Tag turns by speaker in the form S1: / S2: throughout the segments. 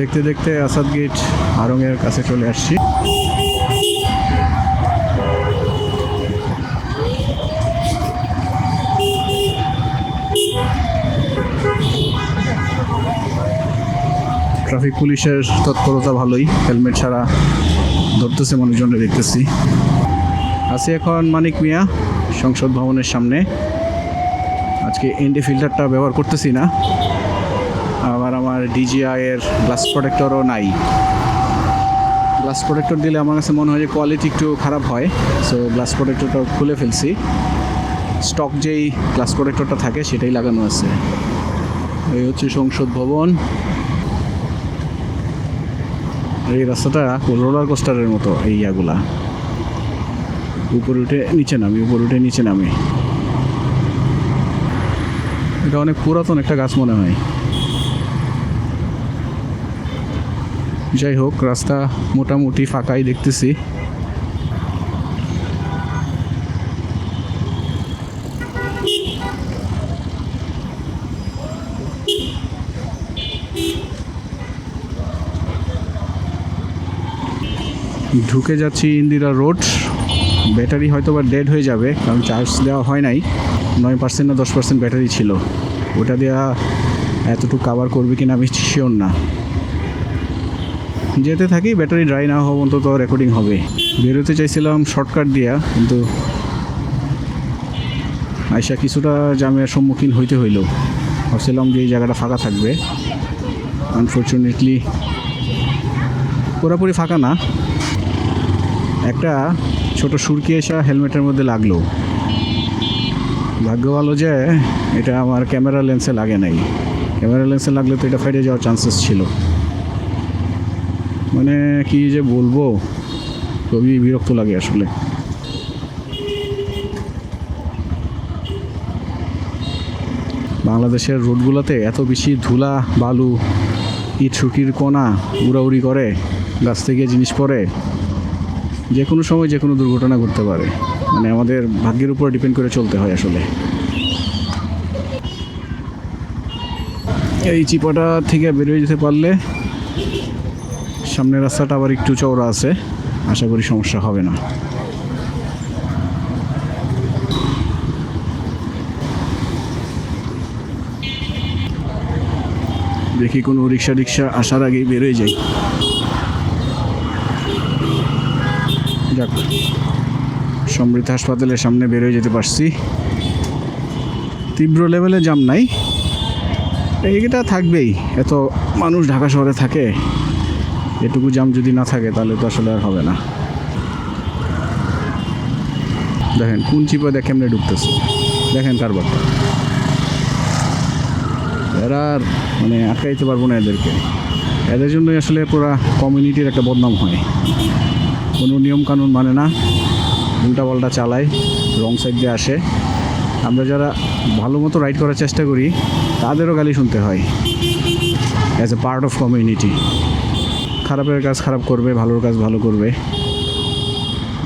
S1: দেখতে দেখতে আসাদ গেট আরঙের কাছে চলে আসছি। ট্রাফিক পুলিশের তৎপরতা ভালোই, হেলমেট ছাড়া ধরতেছে মানুষজনরা দেখতেছি। আছি এখন মানিক মিয়া, সংসদ ভবনের সামনে। আজকে এনডি ফিল্টারটা ব্যবহার করতেছি না। আমার ডিজিআই এর গ্লাস প্রোটেক্টরও নাই। গ্লাস প্রোটেক্টর দিলে আমার কাছে মনে হয় যে কোয়ালিটি একটু খারাপ হয় সো গ্লাস প্রোটেক্টরটা খুলে ফেলছি। স্টক যেই গ্লাস প্রোটেক্টরটা থাকে সেটাই লাগানো আছে। এই হচ্ছে সংসদ ভবন। এই রাস্তাটা রোলার কোস্টারের মতো এই ইয়াগুলা। উপরে উঠে নিচে নামি, উপরে উঠে নিচে নামি। এটা অনেক পুরাতন একটা গাছ মনে হয়। যাই হোক, রাস্তা মোটামুটি ফাঁকাই দেখতেছি। ঢুকে যাচ্ছি ইন্দিরা রোড। ব্যাটারি হয়তো বা ডেড হয়ে যাবে, কারণ চার্জ দেওয়া হয় নাই। নয় পার্সেন্ট না দশ পার্সেন্ট ব্যাটারি ছিল। ওটা দেওয়া এতটুকু কাভার করবে কিনা আমি শিওর না। যেতে থাকি ব্যাটারি ড্রাই না হওয়া পর্যন্ত তো রেকর্ডিং হবে। বেরোতে চাইছিলাম শর্টকাট দিয়া, কিন্তু আইসা কিছুটা জামের সম্মুখীন হইতে হইল। ভাবছিলাম যে এই জায়গাটা ফাঁকা থাকবে। আনফর্চুনেটলি পুরোপুরি ফাঁকা না। একটা ছোট সুরকি এসা হেলমেটের মধ্যে লাগল। ভাগ্য ভালো যে এটা আমার ক্যামেরা লেন্সে লাগে নাই। ক্যামেরা লেন্সে লাগলে তো এটা ফেটে যাওয়ার চান্সেস ছিল। মানে কি যে বলব, খুবই বিরক্ত লাগে আসলে। বাংলাদেশের রোডগুলোতে এত বেশি ধুলা, বালু, ইট সুকির কোনা উড়াউড়ি করে, গাছ থেকে জিনিস পড়ে, যে কোনো সময় যে কোনো দুর্ঘটনা ঘটতে পারে। মানে আমাদের ভাগ্যের উপর ডিপেন্ড করে চলতে হয় আসলে। এই চিপাটা থেকে বেরিয়ে যেতে পারলে সামনের রাস্তাটা আবার একটু চওড়া আছে। আশা করি সমস্যা হবে না। দেখি কোনো রিক্সা রিক্সা আসার আগেই বেরোয় যাই। যাক, সমৃদ্ধ হাসপাতালের সামনে বেরোয় যেতে পারছি। তীব্র লেভেলে জাম নাই। এইটা থাকবেই। এত মানুষ ঢাকা শহরে থাকে। এটুকু জাম যদি না থাকে, তাহলে তো আসলে আর হবে না। দেখেন, কোন চিপা দেখে এমনি ঢুকতেছে দেখেন কারবারটা। এরা আর মানে আটকাইতে পারব না এদেরকে। এদের জন্যই আসলে পুরা কমিউনিটির একটা বদনাম হয়। কোনো নিয়ম কানুন মানে না, উল্টাপাল্টা চালায় রং সাইড দিয়ে আসে। আমরা যারা ভালো মতো রাইড করার চেষ্টা করি, তাদেরও গালি শুনতে হয়। As a part of community খারাপের কাজ খারাপ করবে, ভালোর কাজ ভালো করবে।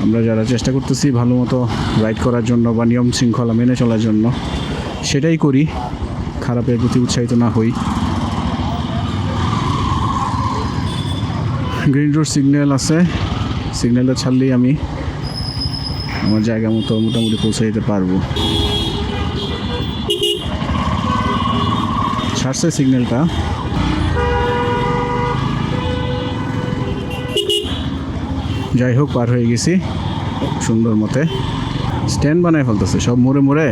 S1: আমরা যারা চেষ্টা করতেছি ভালো মতো রাইড করার জন্য বা নিয়ম শৃঙ্খলা মেনে চলার জন্য, সেটাই করি। খারাপের প্রতি উৎসাহিত না হই। গ্রিন রোড সিগন্যাল আছে। সিগন্যালটা ছাড়লেই আমি আমার জায়গা মতো মোটামুটি পৌঁছে যেতে পারব। ছাড়ছে সিগন্যালটা যাই হোক, পার হয়ে গেছি সুন্দর মতে। স্ট্যান্ড বানায় ফেলতেছে, সব মোড়ে মোড়ে।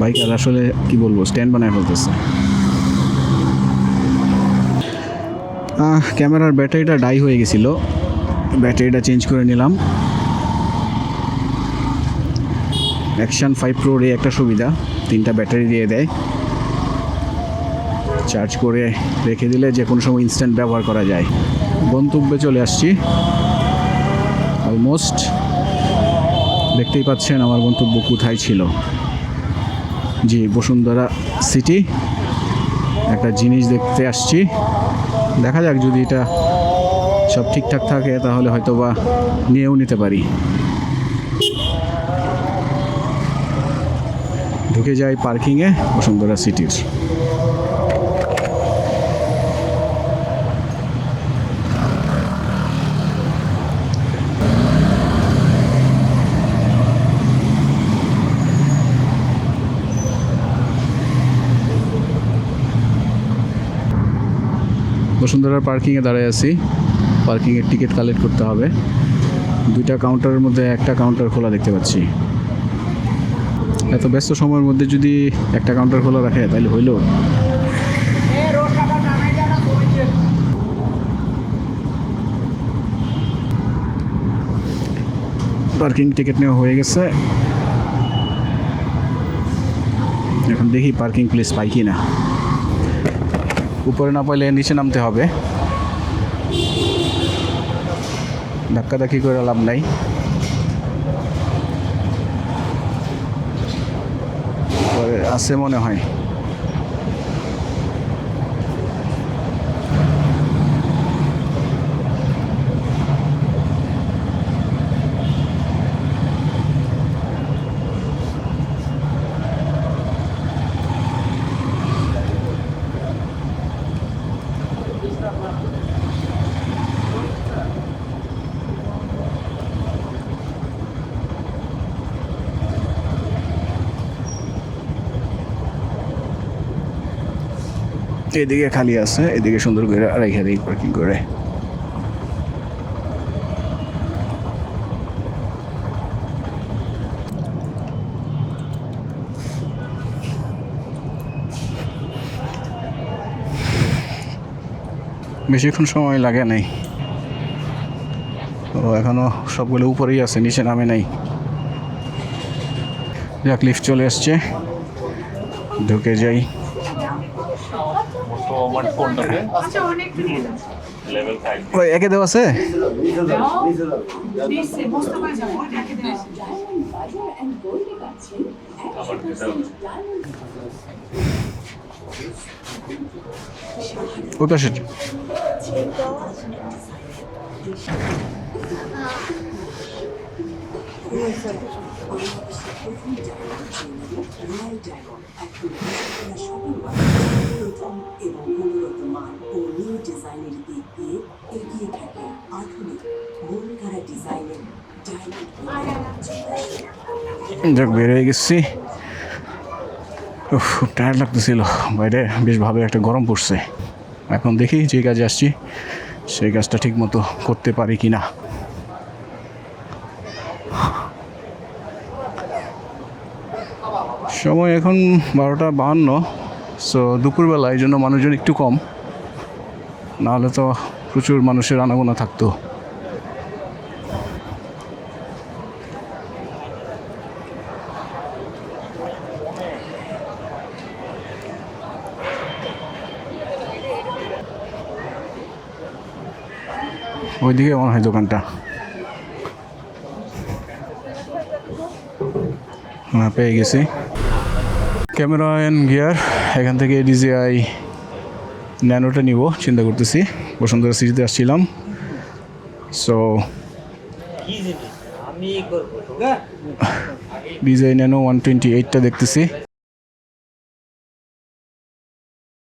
S1: বাইক বাইকার আসলে কি বলব স্ট্যান্ড বানায় ফেলতেছে। ক্যামেরার ব্যাটারিটা ডাই হয়ে গেছিল। ব্যাটারিটা চেঞ্জ করে নিলাম। অ্যাকশান ফাইভ প্রোর এই একটা সুবিধা, তিনটা ব্যাটারি দিয়ে দেয়। চার্জ করে রেখে দিলে যে কোনো সময় ইনস্ট্যান্ট ব্যবহার করা যায়। গন্তব্যে চলে আসছি। অলমোস্ট দেখতেই পাচ্ছেন আমার গন্তব্য কোথায় ছিল। জি, বসুন্ধরা সিটি একটা জিনিস দেখতে আসছি। দেখা যাক যদি এটা সব ঠিকঠাক থাকে, তাহলে হয়তো বা নিয়েও নিতে পারি। ঢুকে যাই পার্কিংয়ে বসুন্ধরা সিটির বসুন্ধরার পার্কিংয়ে দাঁড়ায় আছি। পার্কিংয়ের টিকিট কালেক্ট করতে হবে। দুইটা কাউন্টারের মধ্যে একটা কাউন্টার খোলা দেখতে পাচ্ছি। এত ব্যস্ত সময়ের মধ্যে যদি একটা কাউন্টার খোলা রাখে, তাহলে হইল। পার্কিং টিকিট নেওয়া হয়ে গেছে। এখন দেখি পার্কিং প্লেস পাই কি না উপরে না পাইলে নিচে নামতে হবে। ধাক্কাধাক্কি করে লাভ নাই। আছে মনে হয়। এদিকে খালি আছে, এদিকে সুন্দর করে রেখে দিই পার্কিং করে। বেশিক্ষণ সময় লাগে নাই। তো এখনও সবগুলো উপরেই আছে, নিচে নামে নাই। যাক লিফ্ট চলে আসছে ঢুকে যাই।
S2: আমার
S3: আচ্ছা
S2: লেভেল
S1: ওই একে দেওয়া আছে।
S3: বুঝতে দেওয়া
S1: ওই পাশে।
S4: প্রথম
S1: যাক, বের গেছি। টায়ার্ড লাগতেছিল। বাইরে বেশ ভাবে একটা গরম পড়ছে। এখন দেখি যে কাজে আসছি। সেই কাজটা ঠিক মতো করতে পারি কি না সময় এখন বারোটা বাহান্ন সো দুপুরবেলা, এই জন্য মানুষজন একটু কম। নাহলে তো প্রচুর মানুষের আনাগোনা থাকতো। ওইদিকে মনে হয় দোকানটা। হ্যাঁ পেয়ে গেছি। ক্যামেরা অ্যান্ড গিয়ার এখান থেকে ডিজিআই ন্যানোটা নিব চিন্তা করতেছি। বসুন্ধরা সিটিতে আসছিলাম। So DJI nano one twenty এইটটা দেখতেছি।